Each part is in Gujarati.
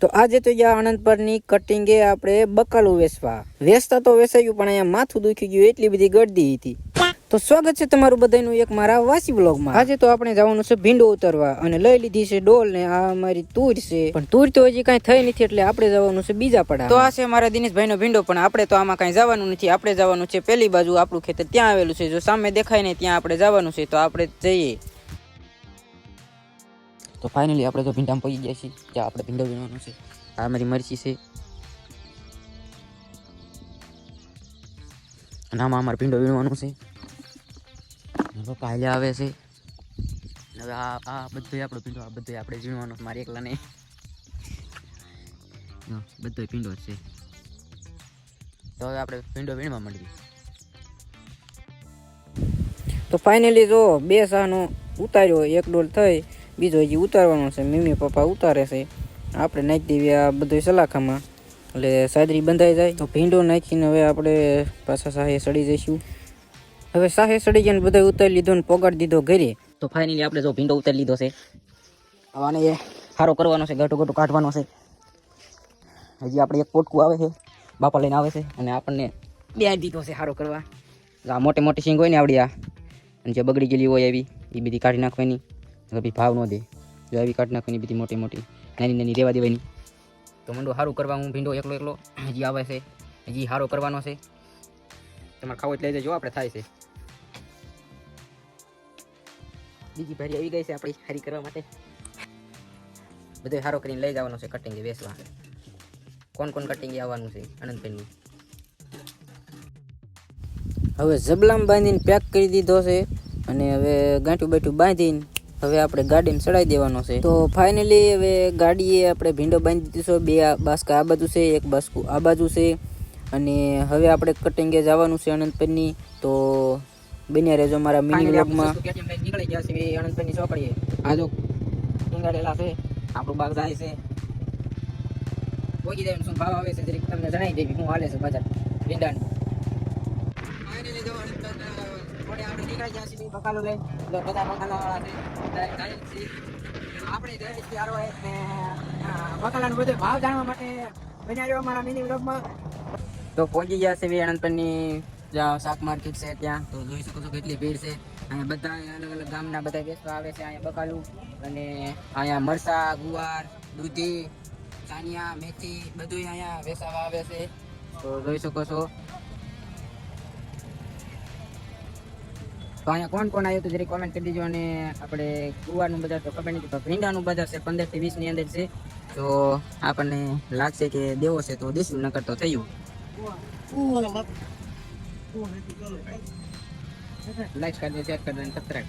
તો આજે તો યા આનંદપરની કટિંગે આપણે બકાલું વેસવા વેસતા તો વેસાયું પણ અહીંયા માથું દુખી ગયું, એટલી બધી ગળદી હતી. તો સ્વાગત છે તમારું બધાનું એક મારા વાસી બ્લોગમાં આજે તો આપણે જવાનું છે ભીંડો ઉતરવા, અને લઈ લીધી છે ડોલ ને આ અમારી તુર છે. પણ તુર તો હજી કાંઈ થઈ નથી, એટલે આપણે જવાનું છે બીજા પડા તો આ છે મારા દિનેશભાઈનો ભીંડો, પણ આપણે તો આમાં કાંઈ જવાનું નથી, આપણે જવાનું છે પેલી બાજુ, આપણું ખેતર ત્યાં આવેલું છે. જો સામે દેખાય ને ત્યાં આપણે જવાનું છે. તો આપણે જઈએ. તો ફાઇનલી આપણે તો ભીંડામાં પહોંચી ગયા છીએ જ્યાં આપણે ભીંડો વીણવાનો છે. આ મારી મરચી છે. અને આમાં અમારે ભીંડો વીણવાનું છે. હાલ્યા આવે છે. હવે આ આ બધો આપણો ભીંડો, આ બધો આપણે વીણવાનો મારી મારે એકલા નહીં બધો ભીંડો છે. તો હવે આપણે ભીંડો વીણવા માંડીએ. તો ફાઇનલી જો બે સાહનો ઉતાર્યો, એક ડોલ થઈ બીજો હજી ઉતારવાનો છે. મમ્મી પપ્પા ઉતારે છે. આપણે નાખી દેવી આ બધું સલાખામાં. એટલે સાદરી બંધાઈ જાય. તો ભીંડો નાખીને હવે આપણે પાછા સાહે સડી જઈશું. હવે સાહે સડી ગયા બધા ઉતારી લીધો ને પોગાડી દીધો ઘરે. તો ફાઇનલી આપણે જો ભીંડો ઉતારી લીધો છે. હવે આને એ સારો કરવાનો છે. ઘટું ઘટું કાઢવાનો છે. હજી આપણે એક પોટકું આવે છે. બાપા લઈને આવે છે. અને આપણને બે દીધો છે સારો કરવા. આ મોટી મોટી સિંગ હોય ને આવડી આ. અને જે બગડી ગયેલી હોય એવી એ બધી કાઢી નાખવાની. તો ભાવ ન દે. જો આવી કાઢ નાખવાની બધી મોટી મોટી. નાની નાની રેવા દેવાની. તો મંડો સારું કરવા, હું ભીંડો એકલો એકલો હજી આવે છે. હજી સારો કરવાનો છે. તમારે ખાવો લઈ જજો આપણે થાય છે. બીજી ભારી આવી ગઈ છે આપણી હારી કરવા માટે. બધું સારો કરીને લઈ જવાનો છે કટિંગ બેસવા કોણ કોણ કટિંગ આવવાનું છે? આનંદભાઈનું. હવે જબલામ બાંધીને પેક કરી દીધો છે. અને હવે ગાંઠું બાંઠું બાંધીને હવે આપણે ગાડીમાં ચડાવી દેવાનો છે. તો ફાઇનલી હવે ગાડીએ આપણે ભીંડો બાંધી દીધો બે બાસ્કા આ બાજુ છે એક બાસ્કું આ બાજુ છે. અને હવે આપણે કટિંગે જવાનું છે અનંતપરની તો બન્યા રહેજો મારા મિની વ્લોગમાં નીકળી ગયા છે અનંતપરની ચોકડીએ આ જો ટીંગાડેલા છે. આપણું બાગ જાય છે. પહોંચી જાય શું ભાવ આવે છે જરીક તમને જણાવી દેવી હું હાલે છે બજાર ભીંડાનું. આપણે નીકળી ગયા છીએ બકાલો લઈ બધા બકાલા વાળા છે. આપણે જઈએ છીએ આરો ને બકાલાનો બધો ભાવ જાણવા માટે બન્યા રહ્યો અમારા મિની વ્લોગમાં તો પહોંચી ગયા છે અનંતપરની જ્યાં શાક માર્કેટ છે ત્યાં. તો જોઈ શકો છો કેટલી ભીડ છે. અહીંયા બધા અલગ અલગ ગામના બધા વેચવા આવે છે અહીંયા બકાલું. અને અહીંયા મરસા, ગુવાર, દૂધી, ચાનિયા, મેથી બધું અહીંયા વેચાવા આવે છે. તો જોઈ શકો છો. તો અહીંયા કોણ કોણ આવ્યું તો જરી કોમેન્ટ કરી દીજો અને આપણે ગુવારનું બજાર તો ખબર નથી, પણ ભીંડાનું બજાર છે પંદરથી વીસ અંદર છે. તો આપણને લાગશે કે દેવો છે, તો દેશું નકર તો થયું. લાઈક કરી દો શેર કરી દો સબસ્ક્રાઈબ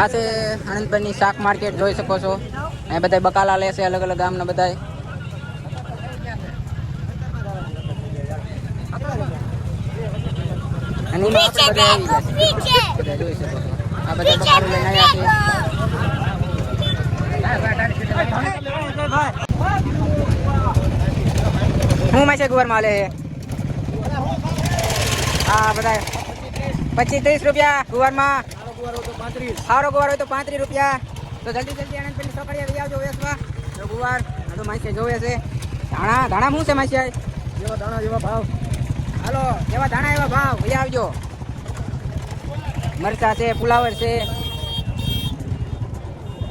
આ છે આનંદપરની શાક માર્કેટ જોઈ શકો છો. અહીંયા બધા બકાલા લે છે અલગ અલગ ગામના બધા અને એમાં આપણે બધા આવી ગયા બધા જોઈ શકો આ બધા બકાલું લઈને આવ્યા છે હું માસે ગુવાર માલે હા બધા પચીસ ત્રીસ રૂપિયા ગુવારમાં. સારો ગુવાર હોય તો પાંત્રીસ રૂપિયા. તો જલ્દી જલ્દી આનંદ પેલી છોકરીએ લઈ આવજો વેચવા. જો ગુવાર આ તો માસે જોવે છે. ધાણા ધાણા શું છે માસે જેવા ધાણા જેવા ભાવ. હાલો એવા ધાણા એવા ભાવ લઈ આવજો. મરચા છે ફુલાવર છે.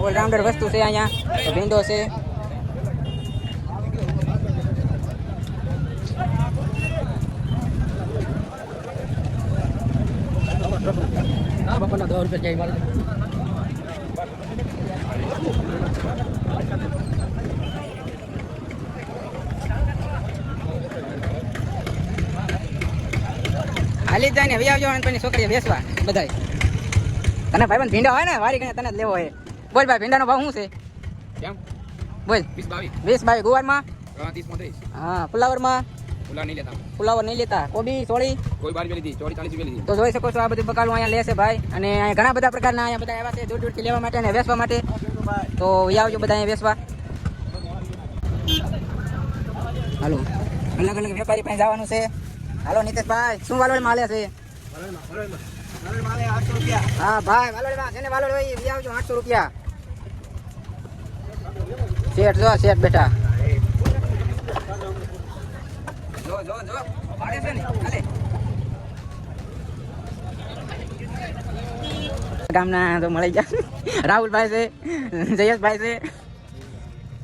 ઓલરાઉન્ડર વસ્તુ છે અહીંયા ભીંડો છે. બપોરના દસ રૂપિયા જાય હાલી જ જાય ને હવે આવજો અનંતભાઈની છોકરીએ બેસવા બધાય. તને ભાઈ ભીંડા હોય ને વારી ગણે તને જ લેવો હોય. બોલ ભાઈ ભીંડાનો ભાવ શું છે? કેમ? બોલ. વીસ બાવીસ. વીસ બાવીસ. ગુવારમાં? હા ફુલાવરમાં? ઓલા નહીં લેતા ફુલાવર નહીં લેતા. કોબી ચોળી? કોઈ બાર લીધી ચોળી ચાલીસ લીધી તો જોઈ શકો છો આ બધી બકાલું અહીંયા લેશે ભાઈ. અને અહીંયા ઘણા બધા પ્રકારના અહીંયા બધા આવ્યા છે દૂર દૂરથી લેવા માટે અને વેચવા માટે. તો અહીં આવજો બધા અહીંયા વેચવા. હાલો. અલગ અલગ વેપારી પાસે જવાનું છે. હાલો નીતેશભાઈ, શું વાલોડ માલે છે? હા, ભાઈ વાલોડમાં વાલોડ ભાઈ લઈ આવજો આઠસો રૂપિયા. શેઠ જો, શેઠ બેઠા જો જો છે ને ગામના તો મળી જાય રાહુલભાઈ છે, જયેશભાઈ છે.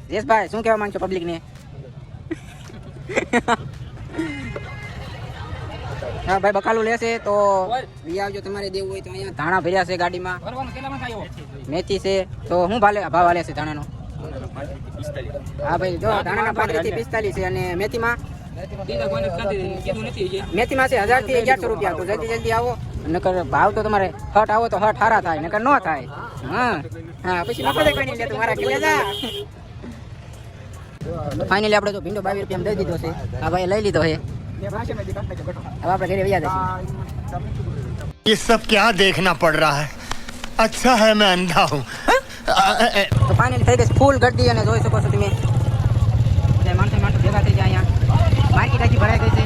જયેશભાઈ, શું કહેવા માંગશો પબ્લિકને હા ભાઈ બકાલું લેશે તો લઈ આવજો તમારે દેવું હોય તો અહીંયા ધાણા ભર્યા છે ગાડીમાં. મેથી છે. તો શું ભાલે ભાવ હાલે છે ધાણાનો? હા ભાઈ જો ધાણાના પાંત્રીસ પિસ્તાલીસ છે અને મેથીમાં. મેથીમાં છે હજારથી અગિયારસો રૂપિયા તો જલ્દી જલ્દી આવો. નકર ભાવ તો તમારે હટ આવો તો હટ હારા થાય નકર ન થાય. હા. હા પછી નફો કઈ નહીં લેતું મારા કિલ્લે જા. ફાઇનલી આપણે તો ભીંડો બાવીસ રૂપિયા દઈ દીધો છે. હા ભાઈ લઈ લીધો છે. अब आप घरे भैया ये सब क्या देखना पड़ रहा है? अच्छा है मैं अंधा हूँ। તો ફાઇનલ થઈ ગઈ ફૂલ ગરદી અને જોઈ શકો છો તમે એટલે માણસો માણસો ભેગા થઈ જાય અહીંયા માર્કેટ આખી ભરાઈ ગઈ છે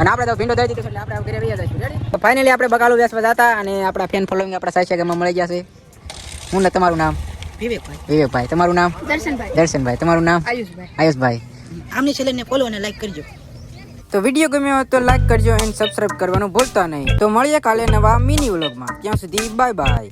અને આપણે તો ભીંડો દઈ દીધો એટલે આપણે ઘરે રહી જઈશું. તો ફાઇનલી આપણે બગાલુ વેસવા જતા અને આપણા ફેન ફોલોઈંગ આપણા સાહિત્યમાં મળી જશે હું ને તમારું નામ? વિવેકભાઈ. વિવેકભાઈ. તમારું નામ? દર્શનભાઈ. દર્શનભાઈ. તમારું નામ? આયુષભાઈ. આયુષભાઈ. આમની ચેનલને ફોલો અને લાઈક કરજો. તો વીડિયો ગમ્યો હોય તો લાઈક કરજો એન્ડ સબસ્ક્રાઈબ કરવાનું ભૂલતા નહીં. તો મળીએ કાલે નવા મિની વ્લોગમાં ત્યાં સુધી બાય બાય